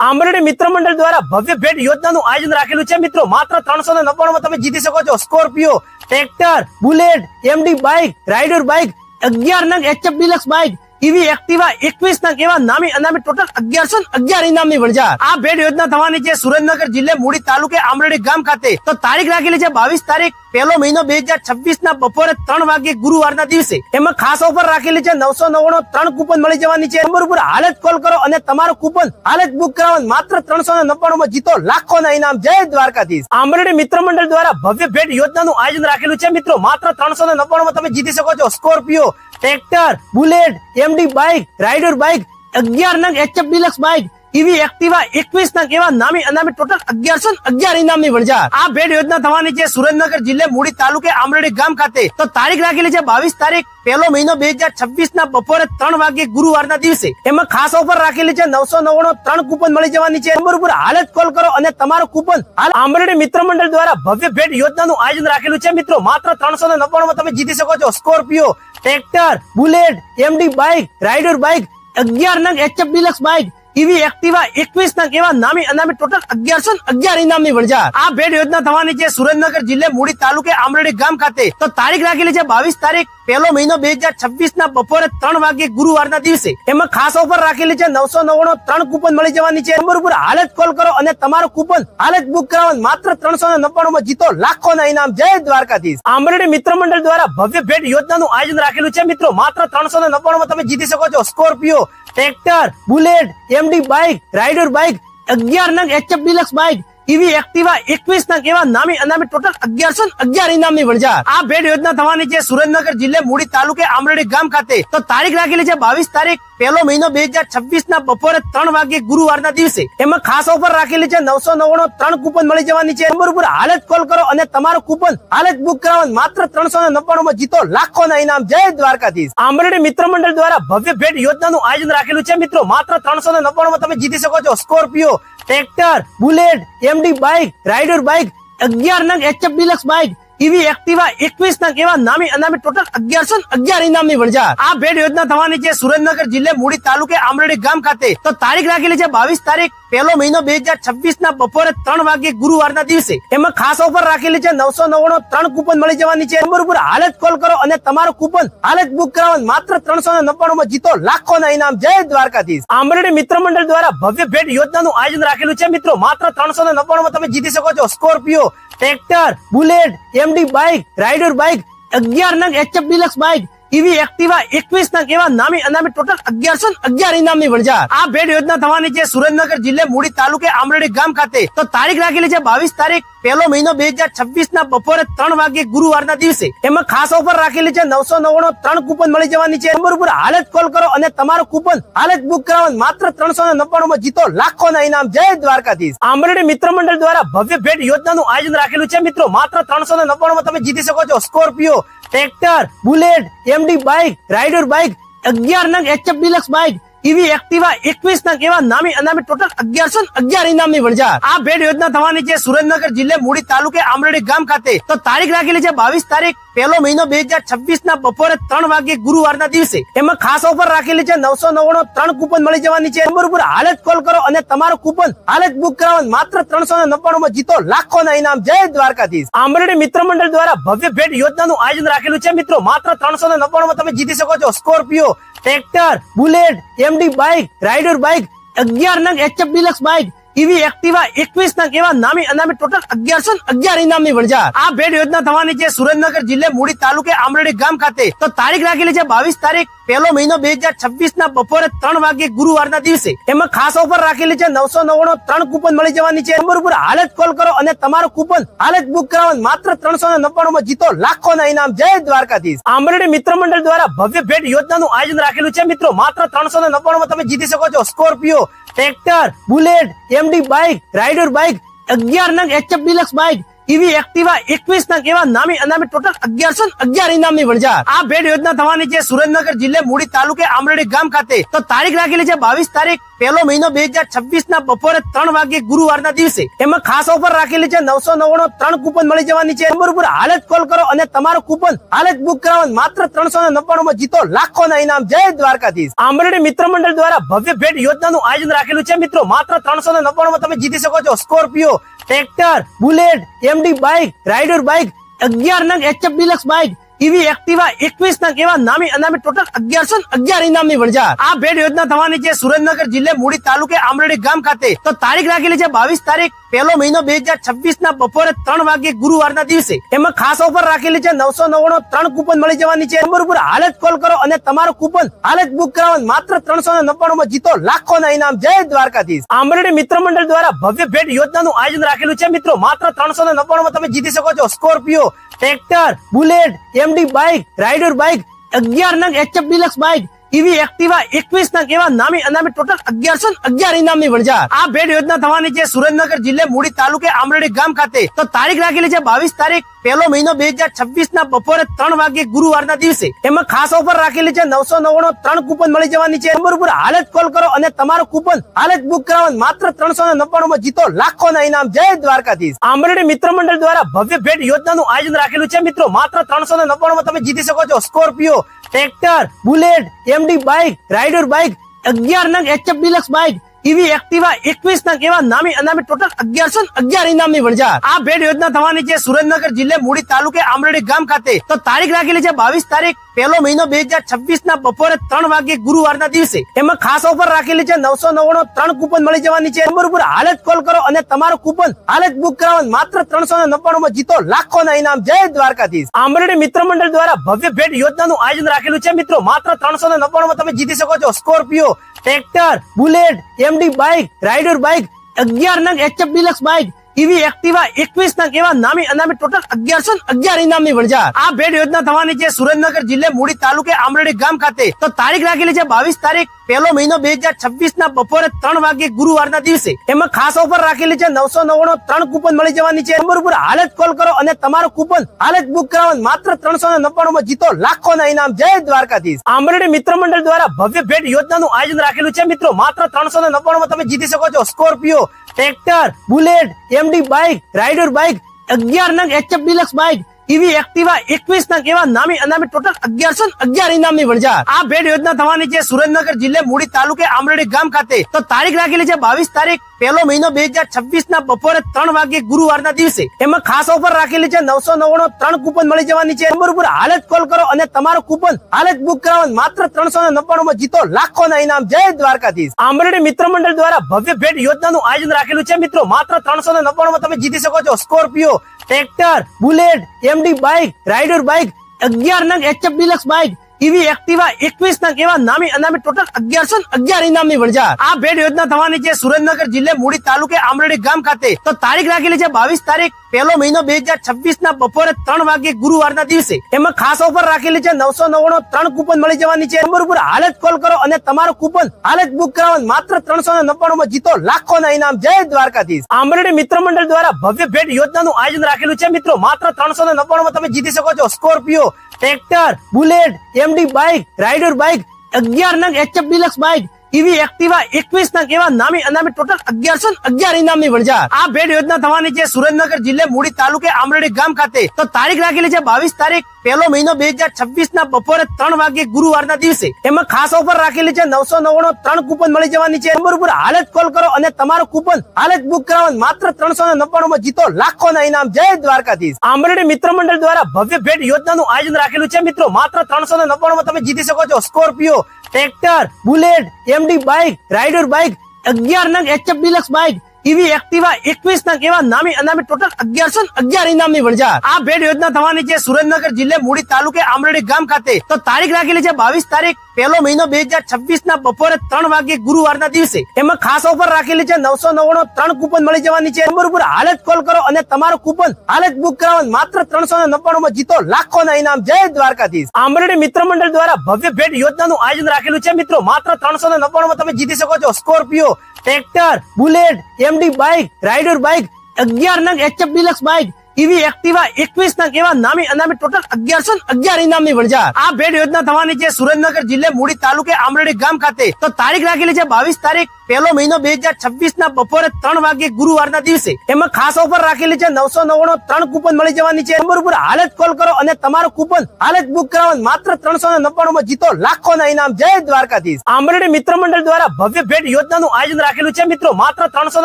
આંબરડી મિત્ર મંડળ દ્વારા ભવ્ય ભેટ યોજનાનું આયોજન રાખેલું છે. મિત્રો, માત્ર ત્રણસો ને નવ્વાણું તમે જીતી શકો છો. Scorpio, tractor, Bullet, MD bike, Raider bike, અગિયાર નંગ HF Deluxe bike EV Activa એકવીસ ના કેવા નામી અનામી ટોટલ અગિયારસો અગિયાર ઇનામની વણઝાર. આ ભેટ યોજના થવાની છે સુરેન્દ્રનગર જિલ્લે મૂડી તાલુકે આંબરડી ગામ ખાતે. તો તારીખ રાખેલી છે બાવીસ તારીખ, પહેલો મહિનો બે હજાર છવ્વીસ ના બપોરે ત્રણ વાગે ગુરુવારના દિવસે. એમાં ખાસ ઓફર રાખેલી છે નવસો નવ્વાણું ત્રણ કુપન મળી જવાની છે. નંબર ઉપર હાલ જ કોલ કરો અને તમારું કુપન હાલ જ બુક કરાવો માત્ર ત્રણસો ને નવ્વાણું માં જીતો લાખો ના ઇનામ. જય દ્વારકાધીશ. આંબરડી મિત્ર મંડળ દ્વારા ભવ્ય ભેટ યોજનાનું આયોજન રાખેલું છે. મિત્રો, માત્ર ત્રણસો ને નવ્વાણું માં તમે જીતી શકો છો. Scorpio tractor Bullet MD bike Raider bike અગિયાર નંગ HF Deluxe bike EV Activa એકવીસ ના એવા નામી અનામી ટોટલ અગિયારસો અગિયાર ઇનામની વણઝાર. આ ભેટ યોજના થવાની છે સુરેન્દ્રનગર જિલ્લે મૂડી તાલુકે આમરડી ગામ ખાતે. તો તારીખ રાખેલી છે બાવીસ તારીખ, પહેલો મહિનો બે હજાર છવ્વીસ ના બપોરે ત્રણ વાગે ગુરુવારના દિવસે. એમાં ખાસ ઓફર રાખેલી છે નવસો નવ્વાણું ત્રણ કૂપન મળી જવાની છે. નંબર ઉપર હાલ જ કોલ કરો અને તમારું કૂપન હાલ આંબરડી મિત્ર મંડળ દ્વારા ભવ્ય ભેટ યોજનાનું આયોજન રાખેલું છે. મિત્રો, માત્ર ત્રણસો ને નવ્વાણું તમે જીતી શકો છો. Scorpio, tractor, Bullet, MD bike, Raider bike, અગિયાર નંગ HF Deluxe bike EV Activa એકવીસ નંગ એવા નામી અનામી ટોટલ અગિયારસો અગિયાર ઇનામની વણઝાર આ ભેટ યોજના થવાની છે સુરેન્દ્રનગર જિલ્લે મૂડી તાલુકે આમરડી ગામ ખાતે. તો તારીખ રાખેલી છે બાવીસ તારીખ પહેલો મહિનો બે હજાર છવ્વીસ ના બપોરે ત્રણ વાગે ગુરુવારના દિવસે એમાં ખાસ ઓફર રાખેલી છે નવસો નવ્વાણું ત્રણ કુપન મળી જવાની છે. નંબર ઉપર હાલ જ કોલ કરો અને તમારું કુપન હાલ જ બુક કરાવો માત્ર ત્રણસો ને નવ્વાણું માં જીતો લાખો ના ઇનામ. જય દ્વારકાધીશ. આંબરડી મિત્ર મંડળ દ્વારા ભવ્ય ભેટ યોજનાનું આયોજન રાખેલું છે. મિત્રો, માત્ર ત્રણસો ને નવ્વાણું માં તમે જીતી શકો છો. Scorpio, tractor, Bullet, MD bike, Raider bike, અગિયાર નંગ HF Deluxe bike EV Activa એકવીસ નંગ એવા નામી અનામી ટોટલ અગિયારસો અગિયાર ઇનામની વણઝાર. આ ભેટ યોજના થવાની છે સુરેન્દ્રનગર જિલ્લે મૂડી તાલુકે આમરડી ગામ ખાતે. તો તારીખ રાખેલી છે બાવીસ તારીખ, પહેલો મહિનો બે હજાર છવ્વીસ ના બપોરે ત્રણ વાગે ગુરુવારના દિવસે. એમાં ખાસ ઓફર રાખેલી છે નવસો નવ્વાણું ત્રણ કૂપન મળી જવાની છે. નંબર ઉપર હાલ જ કોલ કરો અને તમારું કૂપન હાલ જ બુક કરાવો માત્ર ત્રણસો ને નવ્વાણું માં જીતો લાખો ના ઇનામ. જય દ્વારકાધીશ. આમરડી મિત્ર મંડળ દ્વારા ભવ્ય ભેટ યોજનાનું આયોજન રાખેલું છે. મિત્રો, માત્ર ત્રણસો ને નવ્વાણું માં તમે જીતી શકો છો. Scorpio tractor Bullet MD bike Raider bike અગિયાર નંગ HF Deluxe bike EV Activa એકવીસ ના કેવા નામી અનામી ટોટલ અગિયારસો અગિયાર ઇનામની વણઝાર. આ ભેટ યોજના થવાની છે સુરેન્દ્રનગર જિલ્લે મૂડી તાલુકે આમરડી ગામ ખાતે. તો તારીખ રાખેલી છે બાવીસ તારીખ, પહેલો મહિનો બે હજાર છવ્વીસ ના બપોરે ત્રણ વાગે ગુરુવારના દિવસે. એમાં ખાસ ઓફર રાખેલી છે નવસો નવ્વાણું ત્રણ કૂપન મળી જવાની છે. નંબર ઉપર હાલ જ કોલ કરો અને તમારું કૂપન હાલ જ બુક કરાવો માત્ર ત્રણસો ને નવ્વાણું માં જીતો લાખો ના ઇનામ. જય દ્વારકાધીશ. આમરડી મિત્ર મંડળ દ્વારા ભવ્ય ભેટ યોજનાનું આયોજન રાખેલું છે. મિત્રો, માત્ર ત્રણસો ને નવ્વાણું માં તમે જીતી શકો છો. Scorpio tractor Bullet MD bike Raider bike અગિયાર નંગ HF Deluxe bike EV Activa એકવીસ ના કેવા નામી અનામી ટોટલ અગિયારસો અગિયાર ઇનામની વણઝાર. આ ભેટ યોજના થવાની છે સુરેન્દ્રનગર જિલ્લે મૂડી તાલુકે આમરડી ગામ ખાતે. તો તારીખ રાખેલી છે બાવીસ તારીખ, પહેલો મહિનો બે હજાર છવ્વીસ ના બપોરે ત્રણ વાગે ગુરુવારના દિવસે. એમાં ખાસ ઓફર રાખેલી છે નવસો નવ્વાણું ત્રણ કુપન મળી જવાની છે. નંબર ઉપર હાલ જ કોલ કરો અને તમારું કુપન હાલ જ બુક કરાવો માત્ર ત્રણસો ને નવ્વાણું માં જીતો લાખો ના ઇનામ. જય દ્વારકાધીશ. આંબરડી મિત્ર મંડળ દ્વારા ભવ્ય ભેટ યોજનાનું આયોજન રાખેલું છે. મિત્રો, માત્ર ત્રણસો ને નવ્વાણું માં તમે જીતી શકો છો. Scorpio tractor, Bullet, MD bike, Raider bike, અગિયાર નંગ HF Deluxe bike EV Activa એકવીસ નંગ એવા નામી અનામી ટોટલ અગિયારસો અગિયાર ઇનામની વણઝાર. આ ભેટ યોજના થવાની છે સુરેન્દ્રનગર જિલ્લે મૂડી તાલુકે આમરડી ગામ ખાતે. તો તારીખ રાખેલી છે બાવીસ તારીખ. પહેલો મહિનો બે હજાર છવ્વીસ ના બપોરે ત્રણ વાગે ગુરુવારના દિવસે એમાં ખાસ ઓફર રાખેલી છે. નવસો નવ્વાણું ત્રણ કુપન મળી જવાની છે. નંબર ઉપર હાલ જ કોલ કરો અને તમારું કુપન હાલ જ બુક કરાવો. માત્ર ત્રણસો નવ્વાણું માં જીતો લાખો ના ઇનામ. જય દ્વારકાધીશ. આંબરડી મિત્ર મંડળ દ્વારા ભવ્ય ભેટ યોજનાનું આયોજન રાખેલું છે. મિત્રો, માત્ર ત્રણસો નવ્વાણું માં તમે જીતી શકો છો. Scorpio, tractor, Bullet, MD bike, Raider bike, અગિયાર નંગ HF Deluxe bike EV Activa એકવીસ નંગ એવા નામી અનામી ટોટલ અગિયારસો અગિયાર ઇનામની વણઝાર આ ભેટ યોજના થવાની છે સુરેન્દ્રનગર જિલ્લે મૂડી તાલુકે આમરડી ગામ ખાતે. તો તારીખ રાખેલી છે બાવીસ તારીખ, પહેલો મહિનો બે હજાર છવ્વીસ ના બપોરે ત્રણ વાગે ગુરુવારના દિવસે. એમાં ખાસ ઓફર રાખેલી છે, નવસો નવ્વાણું ત્રણ કૂપન મળી જવાની છે. નંબર ઉપર હાલ જ કોલ કરો અને તમારું કૂપન હાલ જ બુક કરાવો માત્ર ત્રણસો ને નવ્વાણું માં જીતો લાખો ના ઇનામ. જય દ્વારકાધીશ. આમરડી મિત્ર મંડળ દ્વારા ભવ્ય ભેટ યોજનાનું આયોજન રાખેલું છે. મિત્રો, માત્ર ત્રણસો ને નવ્વાણું માં તમે જીતી શકો છો. Scorpio tractor Bullet MD bike Raider bike અગિયાર નંગ HF Deluxe bike EV Activa એકવીસ ના કેવા નામી અનામી ટોટલ અગિયારસો અગિયાર ઇનામની વણઝાર. આ ભેટ યોજના થવાની છે સુરેન્દ્રનગર જિલ્લે મૂડી તાલુકે આમરડી ગામ ખાતે. તો તારીખ રાખેલી છે બાવીસ તારીખ, પહેલો મહિનો બે હજાર છવ્વીસ ના બપોરે ત્રણ વાગે ગુરુવારના દિવસે. એમાં ખાસ ઓફર રાખેલી છે નવસો નવ્વાણું ત્રણ કૂપન મળી જવાની છે. નંબર ઉપર હાલ જ કોલ કરો અને તમારું કૂપન હાલ જ બુક કરાવો માત્ર ત્રણસો ને નવ્વાણું માં જીતો લાખો ના ઇનામ. જય દ્વારકાધીશ. આમરડી મિત્ર મંડળ દ્વારા ભવ્ય ભેટ યોજનાનું આયોજન રાખેલું છે. મિત્રો, માત્ર ત્રણસો ને નવ્વાણું માં તમે જીતી શકો છો. Scorpio tractor, Bullet MD bike Raider bike અગિયાર નંગ HF Deluxe bike EV Activa એકવીસ નંગ એવા નામી અનામી ટોટલ અગિયારસો અગિયાર ઇનામની વણઝાર. આ ભેટ યોજના થવાની છે સુરેન્દ્રનગર જિલ્લે મૂડી તાલુકે આમરડી ગામ ખાતે. તો તારીખ રાખેલી છે બાવીસ તારીખ પહેલો મહિનો બે હજાર છવ્વીસ ના બપોરે ત્રણ વાગે ગુરુવારના દિવસે એમાં ખાસ ઓફર રાખેલી છે નવસો નવ્વાણું ત્રણ કુપન મળી જવાની છે. નંબર ઉપર હાલ જ કોલ કરો અને તમારો કુપન હાલ જ બુક કરાવો. માત્ર ત્રણસો ને નવ્વાણું જીતો લાખો ના ઇનામ. જય દ્વારકાધીશ. આંબરડી મિત્ર મંડળ દ્વારા ભવ્ય ભેટ યોજનાનું આયોજન રાખેલું છે. મિત્રો, માત્ર ત્રણસો ને નવ્વાણું તમે જીતી શકો છો. Scorpio, tractor, Bullet, MD bike, Raider bike, અગિયાર નંગ HF Deluxe bike EV Activa એકવીસ ના કેવા નામી અનામી ટોટલ અગિયારસો અગિયાર ઇનામની વણઝાર. આ ભેટ યોજના થવાની છે સુરેન્દ્રનગર જિલ્લે મૂડી તાલુકે આમરડી ગામ ખાતે. તો તારીખ રાખેલી છે બાવીસ તારીખ. પહેલો મહિનો બે હજાર છવ્વીસ ના બપોરે ત્રણ વાગે ગુરુવારના દિવસે એમાં ખાસ ઓફર રાખેલી છે. નવસો નવ્વાણું ત્રણ કુપન મળી જવાની છે. નંબર ઉપર હાલ જ કોલ કરો અને તમારું કુપન હાલ જ બુક કરાવો માત્ર ત્રણસો ને નવ્વાણું માં જીતો લાખો ના ઇનામ. જય દ્વારકાધીશ. આંબરડી મિત્ર મંડળ દ્વારા ભવ્ય ભેટ યોજનાનું આયોજન રાખેલું છે. મિત્રો, માત્ર ત્રણસો ને નવ્વાણું માં તમે જીતી શકો છો. Scorpio, tractor, Bullet, MD bike, Raider bike, અગિયાર નંગ HF Deluxe bike EV Activa એકવીસ નંગ એવા નામી અનામી ટોટલ અગિયારસો અગિયાર ઇનામની વણઝાર. આ ભેટ યોજના થવાની છે સુરેન્દ્રનગર જિલ્લે મૂડી તાલુકે આમરડી ગામ ખાતે. તો તારીખ રાખેલી છે બાવીસ તારીખ, પહેલો મહિનો બે હજાર છવ્વીસ ના બપોરે ત્રણ વાગે ગુરુવારના દિવસે. એમાં ખાસ ઓફર રાખેલી છે નવસો નવ્વાણું ત્રણ કૂપન મળી જવાની છે. નંબર ઉપર હાલ જ કોલ કરો અને તમારું કૂપન હાલ જ બુક કરાવો માત્ર ત્રણસો ને નવ્વાણું માં જીતો લાખો ના ઇનામ. જય દ્વારકાધીશ. આમરડી મિત્ર મંડળ દ્વારા ભવ્ય ભેટ યોજનાનું આયોજન રાખેલું છે. મિત્રો, માત્ર ત્રણસો ને નવ્વાણું માં તમે જીતી શકો છો. Scorpio tractor Bullet MD bike Raider bike અગિયાર નંગ HF Deluxe bike EV Activa એકવીસ નંગ એવા નામી અનામી ટોટલ અગિયારસો અગિયાર ઇનામની વણઝાર આ ભેટ યોજના થવાની છે સુરેન્દ્રનગર જિલ્લે મૂડી તાલુકે આમરડી ગામ ખાતે. તો તારીખ રાખેલી છે બાવીસ તારીખ, પહેલો મહિનો બે હજાર છવ્વીસ ના બપોરે ત્રણ વાગે ગુરુવારના દિવસે. એમાં ખાસ ઓફર રાખેલી છે નવસો નવ્વાણું ત્રણ કુપન મળી જવાની છે. નંબર ઉપર હાલ જ કોલ કરો અને તમારું કુપન હાલ જ બુક કરાવો માત્ર ત્રણસો ને નવ્વાણું માં જીતો લાખો ના ઇનામ. જય દ્વારકાધીશ. આમરડી મિત્ર મંડળ દ્વારા ભવ્ય ભેટ યોજનાનું આયોજન રાખેલું છે મિત્રો. માત્ર ત્રણસો ને નવ્વાણું માં તમે જીતી શકો છો. Scorpio tractor, Bullet MD bike Raider bike અગિયાર નંગ HF Deluxe bike EV Activa એકવીસ નંગ એવા નામી અનામી ટોટલ અગિયારસો અગિયાર ઇનામની વણઝાર. આ ભેટ યોજના થવાની છે સુરેન્દ્રનગર જિલ્લે મૂડી તાલુકે આમરડી ગામ ખાતે. તો તારીખ રાખેલી છે બાવીસ તારીખ. પહેલો મહિનો બે હજાર છવ્વીસ ના બપોરે ત્રણ વાગે ગુરુવારના દિવસે એમાં ખાસ ઓફર રાખેલી છે નવસો નવ્વાણું ત્રણ કુપન મળી જવાની છે. નંબર ઉપર હાલ જ કોલ કરો અને તમારો કુપન હાલ જ બુક કરાવો માત્ર ત્રણસો નવ્વાણું માં જીતો લાખો ના ઇનામ. જય દ્વારકાધીશ. આંબરડી મિત્ર મંડળ દ્વારા ભવ્ય ભેટ યોજનાનું આયોજન રાખેલું છે. મિત્રો, માત્ર ત્રણસો નવ્વાણું માં તમે જીતી શકો છો. Scorpio, tractor, Bullet, MD bike, Raider bike, અગિયાર નંગ HF Deluxe bike EV Activa એકવીસ ના કેવા નામી અનામી ટોટલ અગિયારસો અગિયાર ઇનામની વણઝાર. આ ભેટ યોજના થવાની છે સુરેન્દ્રનગર જિલ્લે મૂડી તાલુકે આમરડી ગામ ખાતે. તો તારીખ રાખેલી છે બાવીસ તારીખ, પહેલો મહિનો બે હજાર છવ્વીસ ના બપોરે ત્રણ વાગે ગુરુવારના દિવસે. એમાં ખાસ ઓફર રાખેલી છે નવસો નવ્વાણું ત્રણ કૂપન મળી જવાની છે. નંબર ઉપર હાલ જ કોલ કરો અને તમારો કૂપન હાલ જ બુક કરાવો માત્ર ત્રણસો ને નવ્વાણું માં જીતો લાખો ના ઇનામ. જય દ્વારકાધીશ. આંબરડી મિત્ર મંડળ દ્વારા ભવ્ય ભેટ યોજનાનું આયોજન રાખેલું છે. મિત્રો, માત્ર ત્રણસો ને નવ્વાણું માં તમે જીતી શકો છો. Scorpio, tractor, Bullet MD bike Raider bike અગિયાર નંગ HF Deluxe bike EV Activa એકવીસ ના કેવા નામી અનામી ટોટલ અગિયારસો અગિયાર ઇનામની વણઝાર. આ ભેટ યોજના થવાની છે સુરેન્દ્રનગર જિલ્લે મૂડી તાલુકે આમરડી ગામ ખાતે. તો તારીખ રાખેલી છે બાવીસ તારીખ, પહેલો મહિનો બે હજાર છવ્વીસ ના બપોરે ત્રણ વાગે ગુરુવારના દિવસે. એમાં ખાસ ઓફર રાખેલી છે નવસો નવ્વાણું ત્રણ કૂપન મળી જવાની છે. નંબર ઉપર હાલ જ કોલ કરો અને તમારું કૂપન હાલ જ બુક કરાવો માત્ર ત્રણસો ને નવ્વાણું માં જીતો લાખો ના ઇનામ. જય દ્વારકાધીશ. આંબરડી મિત્ર મંડળ દ્વારા ભવ્ય ભેટ યોજનાનું આયોજન રાખેલું છે. મિત્રો, માત્ર ત્રણસો ને નવ્વાણું માં તમે જીતી શકો છો. Scorpio tractor Bullet MD bike Raider bike અગિયાર નંગ HF Deluxe bike EV Activa એકવીસ ના એવા નામી અનામી ટોટલ અગિયારસો અગિયાર ઇનામની વણઝાર. આ ભેટ યોજના થવાની છે સુરેન્દ્રનગર જિલ્લે મૂડી તાલુકે આમરડી ગામ ખાતે. તો તારીખ રાખેલી છે બાવીસ તારીખ, પહેલો મહિનો બે હજાર છવ્વીસ ના બપોરે ત્રણ વાગે ગુરુવારના દિવસે. એમાં ખાસ ઓફર રાખેલી છે નવસો નવ્વાણું ત્રણ કુપન મળી જવાની છે. નંબર ઉપર હાલ જ કોલ કરો અને તમારું કુપન હાલ જ બુક કરાવો માત્ર ત્રણસો ને નવ્વાણું માં જીતો લાખો ના ઇનામ. જય દ્વારકાધીશ. આમરડી મિત્ર મંડળ દ્વારા ભવ્ય ભેટ યોજનાનું આયોજન રાખેલું છે. મિત્રો, માત્ર ત્રણસો ને નવ્વાણું માં તમે જીતી શકો છો. Scorpio tractor, Bullet MD bike Raider bike અગિયાર નંગ HF Deluxe bike EV Activa એકવીસ નંગ એવા નામી અનામી ટોટલ અગિયારસો અગિયાર ઇનામની વણઝાર આ ભેટ યોજના થવાની છે સુરેન્દ્રનગર જિલ્લે મૂડી તાલુકે આમરડી ગામ ખાતે. તો તારીખ રાખેલી છે બાવીસ તારીખ પહેલો મહિનો બે હજાર છવ્વીસ ના બપોરે ત્રણ વાગે ગુરુવારના દિવસે એમાં ખાસ ઓફર રાખેલી છે, નવસો નવ્વાણું ત્રણ કુપન મળી જવાની છે. નંબર ઉપર હાલ જ કોલ કરો અને તમારું કુપન હાલ જ બુક કરાવો માત્ર ત્રણસો નવ્વાણું માં જીતો લાખો ના ઇનામ. જય દ્વારકાધીશ. આંબરડી મિત્ર મંડળ દ્વારા ભવ્ય ભેટ યોજનાનું આયોજન રાખેલું છે. મિત્રો, માત્ર ત્રણસો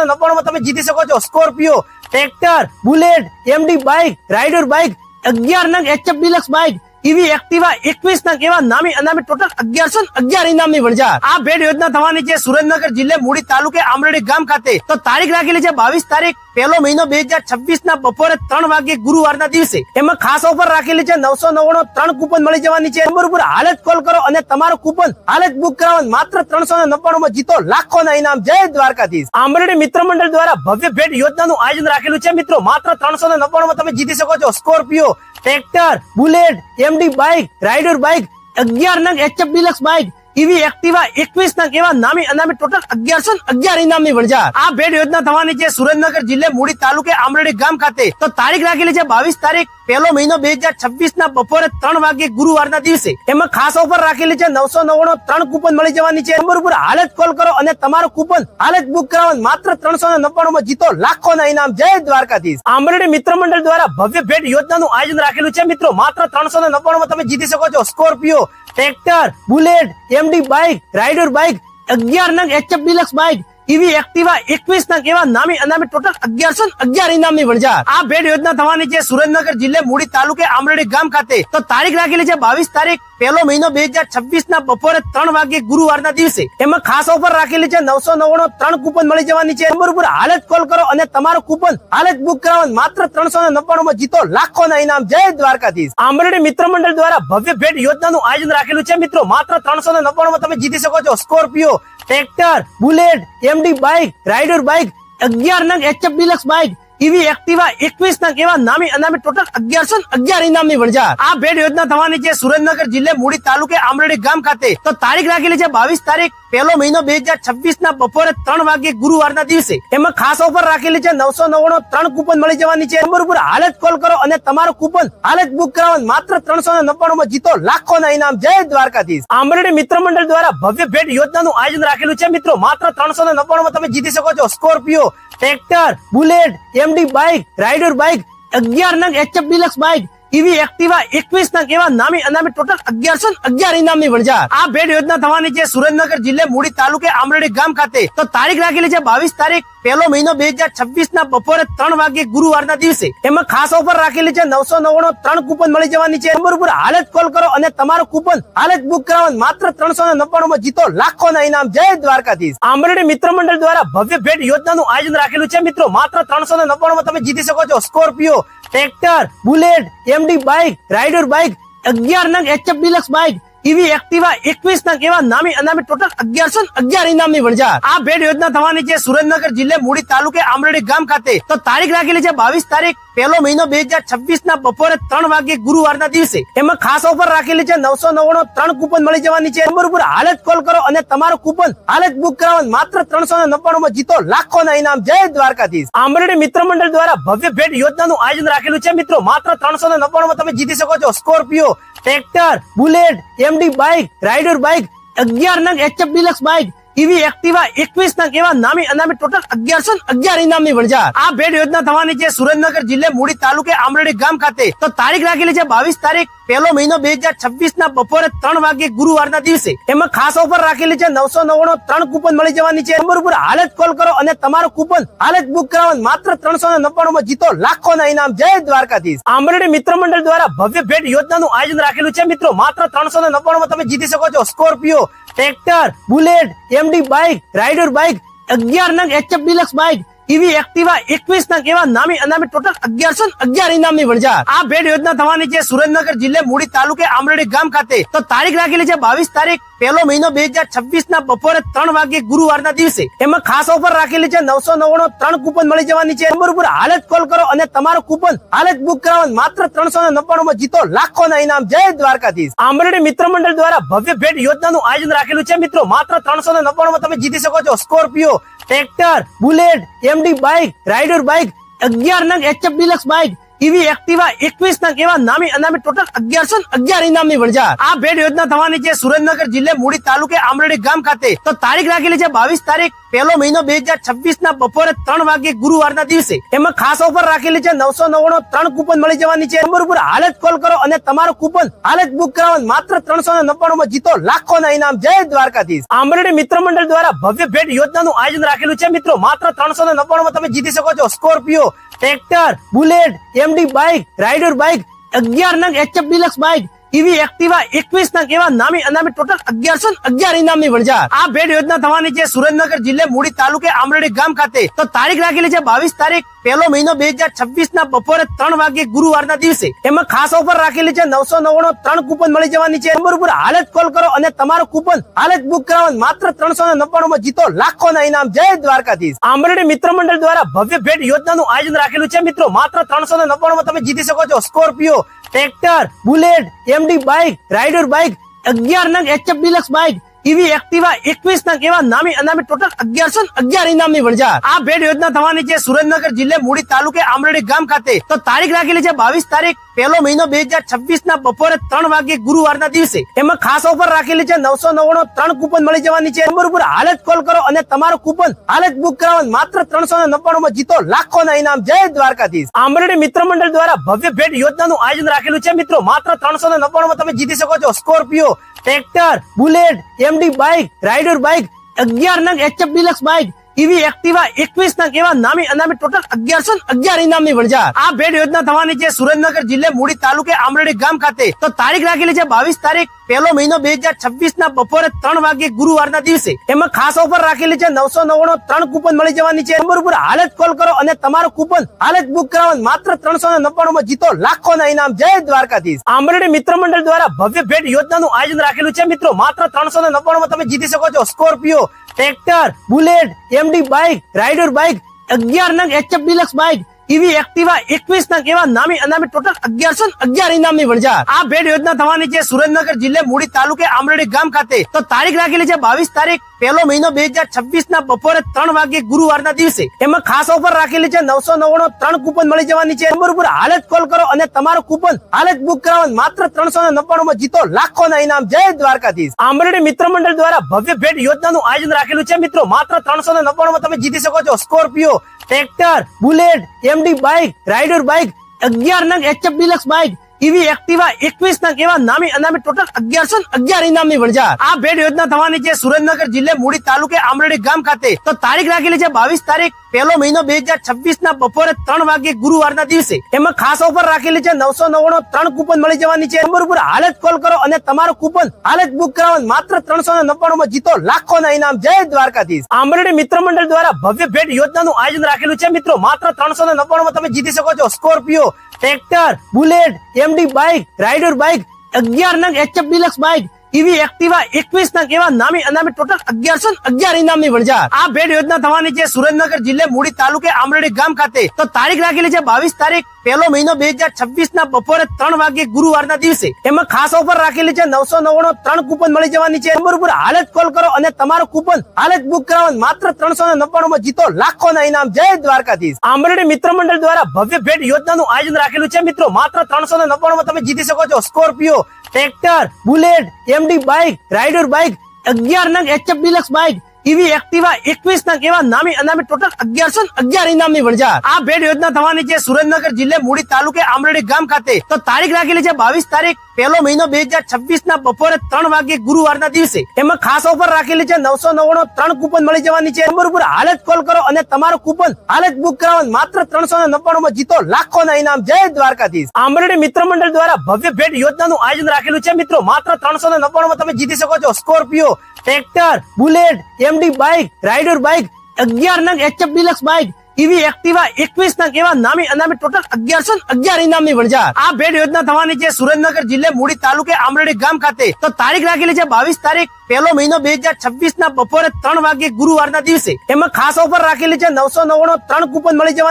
નવ્વાણું માં તમે જીતી શકો છો. Scorpio, tractor, Bullet, MD bike, Raider bike, અગિયાર નંગ HF Deluxe bike EV Activa એકવીસ ના કેવા નામી અનામી ટોટલ અગિયારસો અગિયાર ઇનામની વણઝાર આ ભેટ યોજના થવાની છે સુરેન્દ્રનગર જિલ્લે મૂડી તાલુકે આમરડી ગામ ખાતે. તો તારીખ રાખેલી છે બાવીસ તારીખ, પહેલો મહિનો બે હજાર છવ્વીસ ના બપોરે ત્રણ વાગે ગુરુવારના દિવસે. એમાં ખાસ ઓફર રાખેલી છે નવસો નવ્વાણું ત્રણ કૂપન મળી જવાની છે. નંબર ઉપર હાલ જ કોલ કરો અને તમારું કૂપન હાલ જ બુક કરાવો માત્ર ત્રણસો ને નવ્વાણું માં જીતો લાખો ના ઇનામ. જય દ્વારકાધીશ. આમરડી મિત્ર મંડળ દ્વારા ભવ્ય ભેટ યોજનાનું આયોજન રાખેલું છે. મિત્રો, માત્ર ત્રણસો ને નવ્વાણું માં તમે જીતી શકો છો. Scorpio tractor Bullet MD bike Raider bike અગિયાર નંગ HF Deluxe bike EV Activa એકવીસ ના કેવા નામી અનામી ટોટલ અગિયારસો અગિયાર ઇનામની વણઝાર. આ ભેટ યોજના થવાની છે સુરેન્દ્રનગર જિલ્લે મૂડી તાલુકે આમરડી ગામ ખાતે. તો તારીખ રાખેલી છે બાવીસ તારીખ, પહેલો મહિનો બે હજાર છવ્વીસ ના બપોરે ત્રણ વાગે ગુરુવારના દિવસે. એમાં ખાસ ઓફર રાખેલી છે નવસો નવ્વાણું ત્રણ કુપન મળી જવાની છે. નંબર ઉપર હાલ જ કોલ કરો અને તમારું કુપન હાલ જ બુક કરાવો માત્ર ત્રણસો ને નવ્વાણું માં જીતો લાખો ના ઇનામ. જય દ્વારકાધીશ. આંબરડી મિત્ર મંડળ દ્વારા ભવ્ય ભેટ યોજનાનું આયોજન રાખેલું છે. મિત્રો, માત્ર ત્રણસો ને નવ્વાણું માં તમે જીતી શકો છો. Scorpio tractor, Bullet MD bike Raider bike અગિયાર નંગ HF Deluxe bike EV Activa એકવીસ નંગ એવા નામી અનામી ટોટલ અગિયારસો અગિયાર ઇનામની વણઝાર. આ ભેટ યોજના થવાની છે સુરેન્દ્રનગર જિલ્લે મૂડી તાલુકે આમરડી ગામ ખાતે. તો તારીખ રાખેલી છે બાવીસ તારીખ. પહેલો મહિનો બે હજાર છવ્વીસ ના બપોરે ત્રણ વાગે ગુરુવારના દિવસે એમાં ખાસ ઓફર રાખેલી છે. નવસો નવ્વાણું ત્રણ કુપન મળી જવાની છે. નંબર ઉપર હાલ જ કોલ કરો અને તમારું કુપન હાલ જ બુક કરાવો માત્ર ત્રણસો ને નવ્વાણું માં જીતો લાખો ના ઇનામ. જય દ્વારકાધીશ. આંબરડી મિત્ર મંડળ દ્વારા ભવ્ય ભેટ યોજનાનું આયોજન રાખેલું છે. મિત્રો, માત્ર ત્રણસો ને નવ્વાણું માં તમે જીતી શકો છો. Scorpio, tractor, Bullet, MD bike, Raider bike, અગિયાર નંગ HF Deluxe bike EV Activa એકવીસ નંગ એવા નામી અનામી ટોટલ અગિયારસો અગિયાર ઇનામની વણઝાર. આ ભેટ યોજના થવાની છે સુરેન્દ્રનગર જિલ્લે મૂડી તાલુકે આમરડી ગામ ખાતે. તો તારીખ રાખેલી છે બાવીસ તારીખ. પહેલો મહિનો બે હજાર છવ્વીસ ના બપોરે ત્રણ વાગે ગુરુવારના દિવસે એમાં ખાસ ઓફર રાખેલી છે. નવસો નવ્વાણું ત્રણ કુપન મળી જવાની છે. નંબર ઉપર હાલ જ કોલ કરો અને તમારું કુપન હાલ જ બુક કરાવો માત્ર ત્રણસો ને નવ્વાણું માં જીતો લાખો ના ઇનામ. જય દ્વારકાધીશ. આંબરડી મિત્ર મંડળ દ્વારા ભવ્ય ભેટ યોજનાનું આયોજન રાખેલું છે. મિત્રો, માત્ર ત્રણસો ને નવ્વાણું માં તમે જીતી શકો છો. Scorpio, tractor, Bullet, MD bike, Raider bike, અગિયાર નંગ HF Deluxe bike EV Activa એકવીસ ના કેવા નામી અનામી ટોટલ અગિયારસો અગિયાર ઇનામની વણઝાર. આ ભેટ યોજના થવાની છે સુરેન્દ્રનગર જિલ્લે મૂડી તાલુકે આમરડી ગામ ખાતે. તો તારીખ રાખેલી છે બાવીસ તારીખ, પહેલો મહિનો બે હજાર છવ્વીસ ના બપોરે ત્રણ વાગે ગુરુવારના દિવસે. એમાં ખાસ ઓફર રાખેલી છે નવસો નવ્વાણું ત્રણ કૂપન મળી જવાની છે. નંબર ઉપર હાલ જ કોલ કરો અને તમારું કૂપન હાલ જ બુક કરાવો માત્ર ત્રણસો ને નવ્વાણું માં જીતો લાખો ના ઇનામ. જય દ્વારકાધીશ. આમરડી મિત્ર મંડળ દ્વારા ભવ્ય ભેટ યોજનાનું આયોજન રાખેલું છે. મિત્રો, માત્ર ત્રણસો ને નવ્વાણું માં તમે જીતી શકો છો. Scorpio tractor Bullet MD bike Raider bike અગિયાર નંગ HF Deluxe bike EV Activa એકવીસ ના કેવા નામી અનામી ટોટલ અગિયારસો અગિયાર ઇનામની વણઝાર. આ ભેટ યોજના થવાની છે સુરેન્દ્રનગર જિલ્લે મૂડી તાલુકે આમરડી ગામ ખાતે. તો તારીખ રાખેલી છે બાવીસ તારીખ, પહેલો મહિનો બે હજાર છવ્વીસ ના બપોરે ત્રણ વાગે ગુરુવારના દિવસે. એમાં ખાસ ઓફર રાખેલી છે નવસો નવ્વાણું ત્રણ કુપન મળી જવાની છે. નંબર ઉપર હાલ જ કોલ કરો અને તમારો કુપન હાલ જ બુક કરાવો માત્ર ત્રણસો ને નવ્વાણું માં જીતો લાખો ના ઇનામ. જય દ્વારકાધીશ. આમરડી મિત્ર મંડળ દ્વારા ભવ્ય ભેટ યોજનાનું આયોજન રાખેલું છે. મિત્રો, માત્ર ત્રણસો ને નવ્વાણું માં તમે જીતી શકો છો. Scorpio tractor, Bullet MD bike Raider bike અગિયાર નંગ HF Deluxe bike EV Activa એકવીસ નંગ એવા નામી અનામી ટોટલ અગિયારસો અગિયાર ઇનામની વણઝાર. આ ભેટ યોજના થવાની છે સુરેન્દ્રનગર જિલ્લે મૂડી તાલુકે આમરડી ગામ ખાતે. તો તારીખ રાખેલી છે બાવીસ તારીખ. પહેલો મહિનો બે હજાર છવ્વીસ ના બપોરે ત્રણ વાગે ગુરુવારના દિવસે એમાં ખાસ ઓફર રાખેલી છે નવસો નવ્વાણું ત્રણ કુપન મળી જવાની છે. નંબર ઉપર હાલ જ કોલ કરો અને તમારો કુપન હાલ જ બુક કરાવો માત્ર ત્રણસો નવ્વાણું માં જીતો લાખો ના ઇનામ. જય દ્વારકાધીશ. આંબરડી મિત્ર મંડળ દ્વારા ભવ્ય ભેટ યોજનાનું આયોજન રાખેલું છે. મિત્રો, માત્ર ત્રણસો નવ્વાણું માં તમે જીતી શકો છો. Scorpio, tractor, Bullet, MD bike, Raider bike, અગિયાર નંગ HF Deluxe bike EV Activa એકવીસ ના એવા નામી અનામી ટોટલ અગિયારસો અગિયાર ઇનામની વણઝાર. આ ભેટ યોજના થવાની છે સુરેન્દ્રનગર જિલ્લે મૂડી તાલુકે આમરડી ગામ ખાતે. તો તારીખ રાખેલી છે બાવીસ તારીખ, પહેલો મહિનો બે હજાર છવ્વીસ ના બપોરે ત્રણ વાગે ગુરુવારના દિવસે. એમાં ખાસ ઓફર રાખેલી છે નવસો નવ્વાણું ત્રણ કૂપન મળી જવાની છે. નંબર ઉપર હાલ જ કોલ કરો અને તમારું કૂપન હાલ જ બુક કરાવો માત્ર ત્રણસો નવ્વાણું માં જીતો લાખો ના ઇનામ. જય દ્વારકાધીશ. આંબરડી મિત્ર મંડળ દ્વારા ભવ્ય ભેટ યોજનાનું આયોજન રાખેલું છે. મિત્રો, માત્ર ત્રણસો નવ્વાણું માં તમે જીતી શકો છો. Scorpio tractor Bullet MD bike Raider bike અગિયાર નંગ HF Deluxe bike EV Activa એકવીસ ના એવા નામી અનામી ટોટલ અગિયારસો અગિયાર ઇનામની વણજા આ ભેટ યોજના થવાની છે સુરેન્દ્રનગર જિલ્લે મૂડી તાલુકે આમરડી ગામ ખાતે. તો તારીખ રાખેલી છે બાવીસ તારીખ, પહેલો મહિનો બે હજાર છવ્વીસ ના બપોરે ત્રણ વાગે ગુરુવારના દિવસે. એમાં ખાસ ઓફર રાખેલી છે, નવસો નવ્વાણું ત્રણ કુપન મળી જવાની છે. નંબર ઉપર હાલ જ કોલ કરો અને તમારું કુપન હાલ જ બુક કરાવો માત્ર ત્રણસો ને નવ્વાણું માં જીતો લાખો ના ઇનામ. જય દ્વારકાધીશ. આમરડી મિત્ર મંડળ દ્વારા ભવ્ય ભેટ યોજનાનું આયોજન રાખેલું છે. મિત્રો, માત્ર ત્રણસો ને નવ્વાણું માં તમે જીતી શકો છો. Scorpio tractor Bullet MD bike Raider bike અગિયાર નંગ HF Deluxe bike EV Activa એકવીસ ના કેવા નામી અનામી ટોટલ અગિયારસો અગિયાર ઇનામની વણઝાર. આ ભેટ યોજના થવાની છે સુરેન્દ્રનગર જિલ્લે મૂડી તાલુકે આમરડી ગામ ખાતે. તો તારીખ રાખેલી છે બાવીસ તારીખ, પહેલો મહિનો બે હજાર છવ્વીસ ના બપોરે ત્રણ વાગે ગુરુવારના દિવસે. એમાં ખાસ ઓફર રાખેલી છે નવસો નવ્વાણું ત્રણ કૂપન મળી જવાની છે. નંબર ઉપર હાલ જ કોલ કરો અને તમારું કૂપન હાલ જ બુક કરાવો માત્ર ત્રણસો ને નવ્વાણું માં જીતો લાખો ના ઇનામ. જય દ્વારકાધીશ. આમરડી મિત્ર મંડળ દ્વારા ભવ્ય ભેટ યોજનાનું આયોજન રાખેલું છે. મિત્રો, માત્ર ત્રણસો ને નવ્વાણું માં તમે જીતી શકો છો. Scorpio tractor, Bullet MD bike Raider bike અગિયાર નંગ HF Deluxe bike EV Activa એકવીસ નંગ એવા નામી અનામી ટોટલ અગિયારસો અગિયાર ઇનામની વણઝાર. આ ભેટ યોજના થવાની છે સુરેન્દ્રનગર જિલ્લે મૂડી તાલુકે આમરડી ગામ ખાતે. તો તારીખ રાખેલી છે બાવીસ તારીખ પહેલો મહિનો બે હજાર છવ્વીસ ના બપોરે ત્રણ વાગે ગુરુવારના દિવસે એમાં ખાસ ઓફર રાખેલી છે નવસો નવ્વાણું ત્રણ કુપન મળી જવાની છે. નંબર ઉપર હાલ જ કોલ કરો અને તમારું કુપન હાલ જ બુક કરાવો માત્ર ત્રણસો ને નવ્વાણું માં જીતો લાખો ના ઇનામ. જય દ્વારકાધીશ. આંબરડી મિત્ર મંડળ દ્વારા ભવ્ય ભેટ યોજનાનું આયોજન રાખેલું છે. મિત્રો, માત્ર ત્રણસો ને નવ્વાણું માં તમે જીતી શકો છો. Scorpio, tractor, Bullet, MD bike, Raider bike, અગિયાર નંગ HF Deluxe bike EV Activa એકવીસ ના કેવા નામી અનામી ટોટલ અગિયારસો અગિયાર ઇનામની વણઝાર. આ ભેટ યોજના થવાની છે સુરેન્દ્રનગર જિલ્લે મૂડી તાલુકે આમરડી ગામ ખાતે. તો તારીખ રાખેલી છે બાવીસ તારીખ, પહેલો મહિનો બે હજાર છવ્વીસ ના બપોરે ત્રણ વાગે ગુરુવારના દિવસે. એમાં ખાસ ઓફર રાખેલી છે નવસો નવ્વાણું ત્રણ કૂપન મળી જવાની છે. નંબર ઉપર હાલ જ કોલ કરો અને તમારું કૂપન હાલ જ બુક કરાવો માત્ર ત્રણસો ને નવ્વાણું માં જીતો લાખો ના ઇનામ. જય દ્વારકાધીશ. આંબરડી મિત્ર મંડળ દ્વારા ભવ્ય ભેટ યોજનાનું આયોજન રાખેલું છે. મિત્રો, માત્ર ત્રણસો ને નવ્વાણું માં તમે જીતી શકો છો. Scorpio tractor Bullet MD bike Raider bike અગિયાર નંગ HF Deluxe bike EV Activa એકવીસ ના એવા નામી અનામી ટોટલ અગિયારસો અગિયાર ઇનામની વણઝાર. આ ભેટ યોજના થવાની છે સુરેન્દ્રનગર જિલ્લે મૂડી તાલુકે આમરડી ગામ ખાતે. તો તારીખ રાખેલી છે બાવીસ તારીખ, પહેલો મહિનો બે હજાર છવ્વીસ ના બપોરે ત્રણ વાગે ગુરુવારના દિવસે. એમાં ખાસ ઓફર રાખેલી છે નવસો નવ્વાણું ત્રણ કૂપન મળી જવાની છે. નંબર ઉપર હાલ જ કોલ કરો અને તમારું કૂપન હાલ જ બુક કરાવો માત્ર ત્રણસો નવ્વાણું માં જીતો લાખો ના ઇનામ. જય દ્વારકાધીશ. આંબરડી મિત્ર મંડળ દ્વારા ભવ્ય ભેટ યોજનાનું આયોજન રાખેલું છે. મિત્રો, માત્ર ત્રણસો ને નવ્વાણું માં તમે જીતી શકો છો. Scorpio tractor, Bullet MD bike Raider bike અગિયાર નંગ HF Deluxe bike EV Activa એકવીસ નંગ એવા નામી અનામી ટોટલ અગિયારસો અગિયાર ઇનામની વણઝાર. આ ભેટ યોજના થવાની છે સુરેન્દ્રનગર જિલ્લે મૂડી તાલુકે આમરડી ગામ ખાતે. તો તારીખ રાખેલી છે બાવીસ તારીખ પહેલો મહિનો બે હજાર છવ્વીસ ના બપોરે ત્રણ વાગે ગુરુવારના દિવસે એમાં ખાસ ઓફર રાખેલી છે નવસો નવ્વાણું ત્રણ કુપન મળી જવાની છે. નંબર ઉપર હાલ જ કોલ કરો અને તમારો કુપન હાલ જ બુક કરાવો માત્ર ત્રણસો નવ્વાણું માં જીતો લાખો ના ઇનામ. જય દ્વારકાધીશ. આંબરડી મિત્ર મંડળ દ્વારા ભવ્ય ભેટ યોજનાનું આયોજન રાખેલું છે. મિત્રો, માત્ર ત્રણસો નવ્વાણું માં તમે જીતી શકો છો. Scorpio, tractor, Bullet, MD bike, Raider bike, અગિયાર નંગ HF Deluxe bike EV Activa એકવીસ ના કેવા નામી અનામી ટોટલ અગિયારસો અગિયાર ઇનામની વણઝાર. આ ભેટ યોજના થવાની છે સુરેન્દ્રનગર જિલ્લે મૂડી તાલુકે આમરડી ગામ ખાતે. તો તારીખ રાખેલી છે બાવીસ તારીખ પહેલો મહિનો બે હજાર છવ્વીસ ના બપોરે ત્રણ વાગે ગુરુવારના દિવસે એમાં ખાસ ઓફર રાખેલી છે નવસો નવ્વાણું ત્રણ કુપન મળી જવાની છે. નંબર ઉપર હાલ જ કોલ કરો અને તમારું કુપન હાલ જ બુક કરાવો માત્ર ત્રણસો નવ્વાણું માં જીતો લાખો ના ઇનામ. જય દ્વારકાધીશ. આંબરડી મિત્ર મંડળ દ્વારા ભવ્ય ભેટ યોજનાનું આયોજન રાખેલું છે. મિત્રો, માત્ર ત્રણસો નવ્વાણું માં તમે જીતી શકો છો. Scorpio, tractor, Bullet, MD bike, Raider bike, અગિયાર નંગ HF Deluxe bike EV Activa એકવીસ ના કેવા નામી અનામી ટોટલ અગિયારસો અગિયાર ઇનામની વણઝાર. આ ભેટ યોજના થવાની છે સુરેન્દ્રનગર જિલ્લે મૂડી તાલુકે આમરડી ગામ ખાતે. તો તારીખ રાખેલી છે બાવીસ તારીખ, પહેલો મહિનો બે હજાર છવ્વીસ ના બપોરે ત્રણ વાગે ગુરુવારના દિવસે. એમાં ખાસ ઓફર રાખેલી છે નવસો નવ્વાણું ત્રણ કૂપન મળી જવાની છે. નંબર ઉપર હાલ જ કોલ કરો અને તમારું કૂપન હાલ જ બુક કરાવો માત્ર ત્રણસો ને નવ્વાણું માં જીતો લાખો ના ઇનામ. જય દ્વારકાધીશ. આંબરડી મિત્ર મંડળ દ્વારા ભવ્ય ભેટ યોજનાનું આયોજન રાખેલું છે. મિત્રો, માત્ર ત્રણસો ને નવ્વાણું માં તમે જીતી શકો છો. Scorpio tractor, Bullet MD bike Raider bike અગિયાર નંગ HF Deluxe bike EV Activa એકવીસ નંગ એવા નામી અનામી ટોટલ અગિયારસો અગિયાર ઇનામની વણઝાર. આ ભેટ યોજના થવાની છે સુરેન્દ્રનગર જિલ્લે મૂડી તાલુકે આમરડી ગામ ખાતે. તો તારીખ રાખેલી છે બાવીસ તારીખ, પહેલો મહિનો બે હજાર છવ્વીસ ના બપોરે ત્રણ વાગે ગુરુવારના દિવસે. એમાં ખાસ ઓફર રાખેલી છે નવસો નવ્વાણું ત્રણ કૂપન મળી જવાની